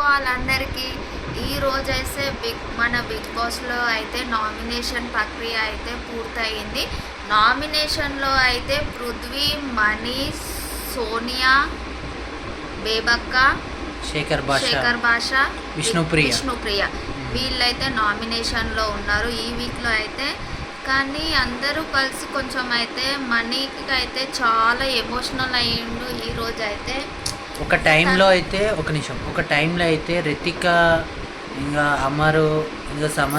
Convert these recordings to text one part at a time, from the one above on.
వాళ్ళందరికీ ఈ రోజైతే బిగ్ మన బిగ్ బాస్లో అయితే నామినేషన్ ప్రక్రియ అయితే పూర్తయింది. నామినేషన్లో అయితే పృథ్వీ మణి సోనియా బేబక్క శేఖర్ భాష శేఖర్ భాష విష్ణుప్రియ. విష్ణుప్రియ. వీళ్ళైతే నామినేషన్లో ఉన్నారు ఈ వీక్లో అయితే. కానీ అందరూ కలిసి కొంచెం అయితే మనీకి అయితే చాలా ఎమోషనల్ అయ్యిండు ఈ రోజు అయితే ఒక టైంలో అయితే ఒక నిమిషం. ఒక టైంలో అయితే రితిక ఇంకా అమరు ఇంకా సమ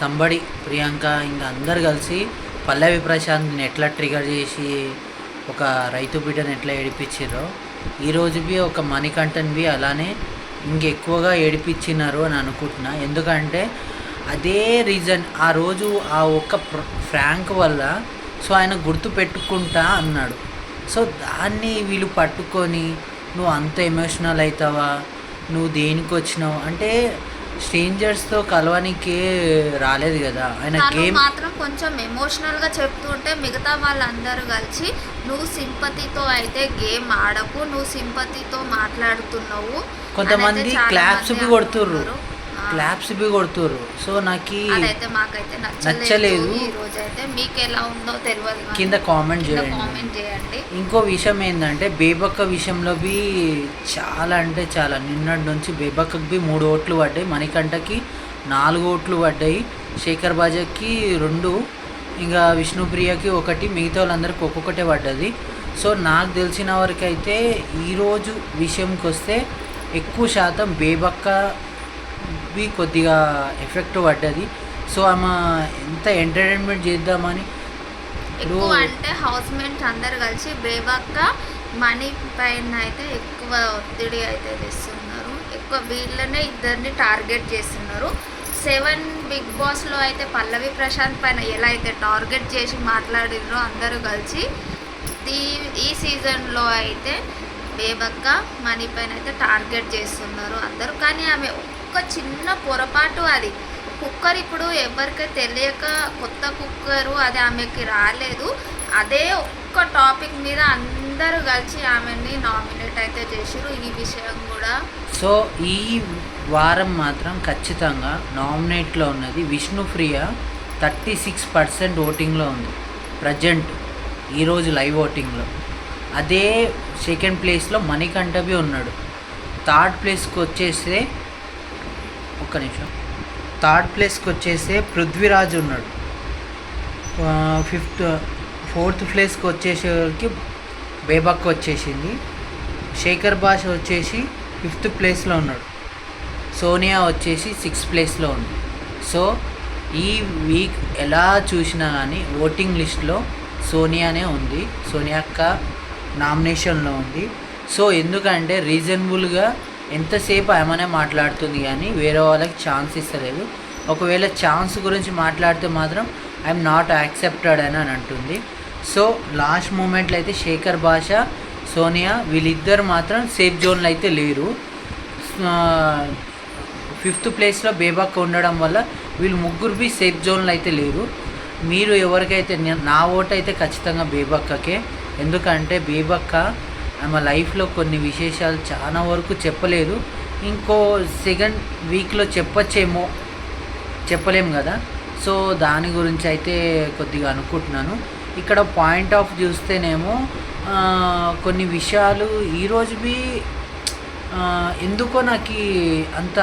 సంబడి ప్రియాంక ఇంకా అందరు కలిసి పల్లవి ప్రశాంత్ని ఎట్లా ట్రిగర్ చేసి ఒక రైతు బిడ్డను ఎట్లా ఏడిపించారో ఈరోజు బి ఒక మణికంఠన్ బి అలానే ఇంకెక్కువగా ఏడిపించినారు అని అనుకుంటున్నా. ఎందుకంటే అదే రీజన్ ఆ రోజు ఆ ఒక్క ఫ్రాంక్ వల్ల సో ఆయన గుర్తు పెట్టుకుంటా అన్నాడు. సో దాన్ని వీళ్ళు పట్టుకొని నువ్వు అంత ఎమోషనల్ అవుతావా నువ్వు దేనికి వచ్చినావు అంటే స్ట్రేంజర్స్తో కలవనికే రాలేదు కదా. ఆయన గేమ్ మాత్రం కొంచెం ఎమోషనల్గా చెప్తుంటే మిగతా వాళ్ళందరూ కలిసి నువ్వు సింపతితో అయితే గేమ్ ఆడకు నువ్వు సింపతితో మాట్లాడుతున్నావు కొంతమంది క్లాప్స్ కొడుతుర్రు. క్లాప్స్ బి కొడుతుర్రు. సో నాకు నచ్చలేదు మీకు ఎలా ఉందో తెలియదు కింద కామెంట్ చేయండి. కామెంట్ చేయండి. ఇంకో విషయం ఏంటంటే బేబక్క విషయంలో బి చాలా అంటే చాలా. నిన్నటి నుంచి బేబక్కకి బి మూడు ఓట్లు పడ్డాయి. మణికంఠకి నాలుగు ఓట్లు పడ్డాయి. శేఖర్ బాజాకి రెండు. ఇంకా విష్ణుప్రియకి ఒకటి. మిగతా వాళ్ళందరికీ ఒక్కొక్కటే పడ్డది. సో నాకు తెలిసిన వరకు అయితే ఈరోజు విషయంకి వస్తే ఎక్కువ శాతం బేబక్క బి కొద్దిగా ఎఫెక్ట్ పడ్డది. సో ఆమె ఎంత ఎంటర్టైన్మెంట్ చేద్దామని ఎక్కువ అంటే హౌస్ మేట్స్ అందరు కలిసి బేబక్క మనీ పైన అయితే ఎక్కువ ఒత్తిడి అయితే తెస్తున్నారు. ఎక్కువ వీళ్ళనే ఇద్దరిని టార్గెట్ చేస్తున్నారు. సెవెన్ బిగ్ బాస్లో అయితే పల్లవి ప్రశాంత్ పైన ఎలా అయితే టార్గెట్ చేసి మాట్లాడినో అందరూ కలిసి ఈ ఈ సీజన్లో అయితే బేబక్క మనీ పైన అయితే టార్గెట్ చేస్తున్నారు అందరూ. కానీ ఆమె ఒక్క చిన్న పొరపాటు అది. కుక్కర్ ఇప్పుడు ఎవరికి తెలియక కొత్త కుక్కరు అది ఆమెకి రాలేదు. అదే ఒక్క టాపిక్ మీద అందరూ కలిసి ఆమెని నామినేట్ అయితే చేసిరు ఈ విషయం కూడా. సో ఈ వారం మాత్రం ఖచ్చితంగా నామినేట్లో ఉన్నది విష్ణుప్రియ థర్టీ సిక్స్ పర్సెంట్ ఓటింగ్లో ఉంది. ప్రజెంట్ ఈరోజు లైవ్ ఓటింగ్లో. అదే సెకండ్ ప్లేస్లో మణికంఠబి ఉన్నాడు. థర్డ్ ప్లేస్కి వచ్చేస్తే ఒక్క నిమిషం. థర్డ్ ప్లేస్కి వచ్చేసి పృథ్వీరాజ్ ఉన్నాడు. ఫిఫ్త్ ఫోర్త్ ప్లేస్కి వచ్చేసరికి బేబక్ వచ్చేసింది. శేఖర్ భాష వచ్చేసి ఫిఫ్త్ ప్లేస్లో ఉన్నాడు. సోనియా వచ్చేసి సిక్స్త్ ప్లేస్లో ఉంది సో ఈ వీక్ ఎలా చూసినా కానీ ఓటింగ్ లిస్ట్లో సోనియానే ఉంది. సోనియా అక్క నామినేషన్లో ఉంది. సో ఎందుకంటే రీజనబుల్గా ఎంతసేపు ఆమెనే మాట్లాడుతుంది కానీ వేరే వాళ్ళకి ఛాన్స్ ఇస్తలేదు. ఒకవేళ ఛాన్స్ గురించి మాట్లాడితే మాత్రం ఐఎమ్ నాట్ యాక్సెప్టెడ్ అని అని అంటుంది. సో లాస్ట్ మూమెంట్లో అయితే శేఖర్ భాష సోనియా వీళ్ళిద్దరు మాత్రం సేఫ్ జోన్లో అయితే లేరు. ఫిఫ్త్ ప్లేస్లో బేబక్క ఉండడం వల్ల వీళ్ళు ముగ్గురు బి సేఫ్ జోన్లో అయితే లేరు. మీరు ఎవరికైతే నా ఓటు అయితే ఖచ్చితంగా బేబక్కకే. ఎందుకంటే బేబక్క ఆమె లైఫ్లో కొన్ని విశేషాలు చాలా వరకు చెప్పలేదు. ఇంకో సెకండ్ వీక్లో చెప్పచ్చేమో చెప్పలేము కదా. సో దాని గురించి అయితే కొద్దిగా అనుకుంటున్నాను. ఇక్కడ పాయింట్ ఆఫ్ చూస్తేనేమో కొన్ని విషయాలు ఈరోజు బి ఎందుకో నాకు అంత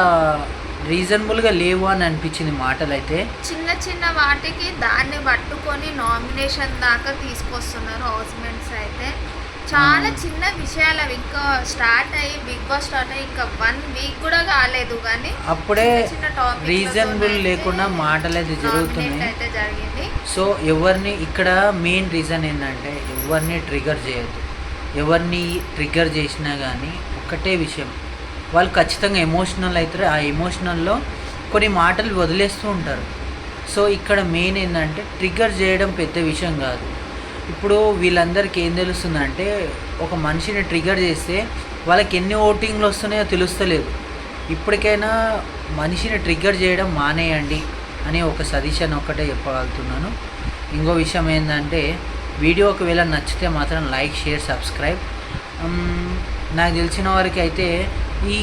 రీజనబుల్గా లేవు అని అనిపించింది మాటలు అయితే చిన్న చిన్న వాటికి దాన్ని పట్టుకొని నామినేషన్ దాకా తీసుకొస్తున్నారు హౌస్మెంట్స్ అయితే. చాలా. చిన్న విషయాలు అవి ఇంకా స్టార్ట్ అయ్యి బిగ్ బాస్ స్టార్ట్ అయ్యి ఇంకా వన్ వీక్ కూడా కాలేదు కానీ అప్పుడే రీజనబుల్ లేకుండా మాటలు అయితే జరుగుతున్నాయి సో ఎవరిని ఇక్కడ మెయిన్ రీజన్ ఏంటంటే ఎవరిని ట్రిగర్ చేయొద్దు. ఎవరిని ట్రిగర్ చేసినా కానీ ఒకటే విషయం. వాళ్ళు ఖచ్చితంగా ఎమోషనల్ అవుతారు. ఆ ఎమోషనల్లో కొన్ని మాటలు వదిలేస్తూ ఉంటారు. సో ఇక్కడ మెయిన్ ఏంటంటే ట్రిగర్ చేయడం పెద్ద విషయం కాదు. ఇప్పుడు వీళ్ళందరికీ ఏం తెలుస్తుందంటే ఒక మనిషిని ట్రిగర్ చేస్తే వాళ్ళకి ఎన్ని ఓటింగ్లు వస్తున్నాయో తెలుస్తలేదు. ఇప్పటికైనా మనిషిని ట్రిగ్గర్ చేయడం మానేయండి అని ఒక సజెషన్ ఒక్కటే చెప్పగలుగుతున్నాను. ఇంకో విషయం ఏంటంటే వీడియో ఒకవేళ నచ్చితే మాత్రం లైక్ షేర్ సబ్స్క్రైబ్. నాకు తెలిసిన వారికి అయితే ఈ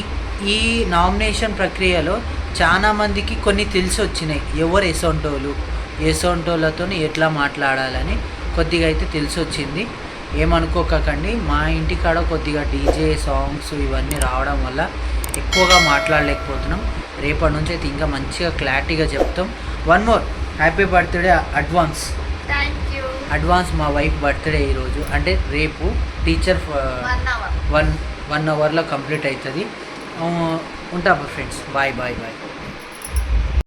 ఈ నామినేషన్ ప్రక్రియలో చాలా మందికి కొన్ని తెలిసి వచ్చినాయి ఎవరు ఎసొంటోళ్ళు ఎసొంటోళ్ళతో ఎట్లా మాట్లాడాలని. కొద్దిగా అయితే తెలిసి వచ్చింది ఏమనుకోకండి మా ఇంటికాడ కొద్దిగా డీజే సాంగ్స్ ఇవన్నీ రావడం వల్ల ఎక్కువగా మాట్లాడలేకపోతున్నాం. రేపటి నుంచి అయితే ఇంకా మంచిగా క్లారిటీగా చెప్తాం. One more happy birthday advance. Advance మా వైఫ్ బర్త్డే ఈరోజు అంటే రేపు టీచర్ వన్ వన్ అవర్లో కంప్లీట్ అవుతుంది. ఉంటా ఫ్రెండ్స్. Bye bye bye.